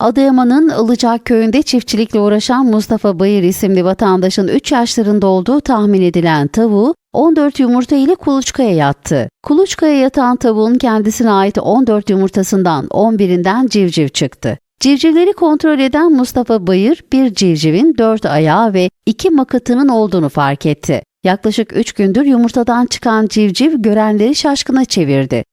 Adıyaman'ın Ilıcak köyünde çiftçilikle uğraşan Mustafa Bayır isimli vatandaşın 3 yaşlarında olduğu tahmin edilen tavuğu 14 yumurta ile kuluçkaya yattı. Kuluçkaya yatan tavuğun kendisine ait 14 yumurtasından 11'inden civciv çıktı. Civcivleri kontrol eden Mustafa Bayır bir civcivin 4 ayağı ve 2 makatının olduğunu fark etti. Yaklaşık 3 gündür yumurtadan çıkan civciv görenleri şaşkına çevirdi.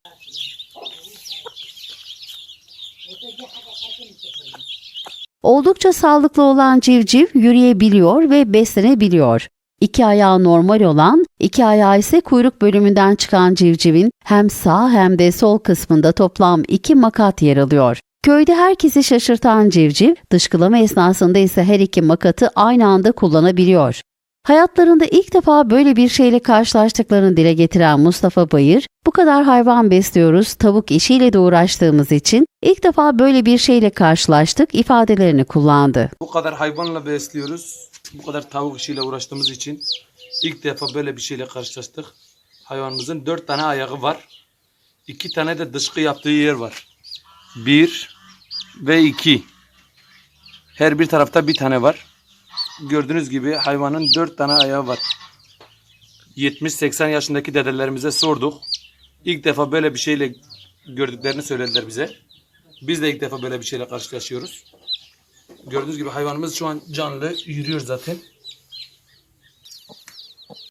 Oldukça sağlıklı olan civciv yürüyebiliyor ve beslenebiliyor. İki ayağı normal olan, iki ayağı ise kuyruk bölümünden çıkan civcivin hem sağ hem de sol kısmında toplam iki makat yer alıyor. Köyde herkesi şaşırtan civciv, dışkılama esnasında ise her iki makatı aynı anda kullanabiliyor. Hayatlarında ilk defa böyle bir şeyle karşılaştıklarını dile getiren Mustafa Bayır, bu kadar hayvan besliyoruz, tavuk işiyle de uğraştığımız için ilk defa böyle bir şeyle karşılaştık ifadelerini kullandı. Bu kadar hayvanla besliyoruz. Bu kadar tavuk işiyle uğraştığımız için ilk defa böyle bir şeyle karşılaştık. Hayvanımızın dört tane ayağı var. İki tane de dışkı yaptığı yer var. Bir ve iki. Her bir tarafta bir tane var. Gördüğünüz gibi hayvanın dört tane ayağı var. 70-80 yaşındaki dedelerimize sorduk. İlk defa böyle bir şeyle gördüklerini söylediler bize. Biz de ilk defa böyle bir şeyle karşılaşıyoruz. Gördüğünüz gibi hayvanımız şu an canlı yürüyor zaten.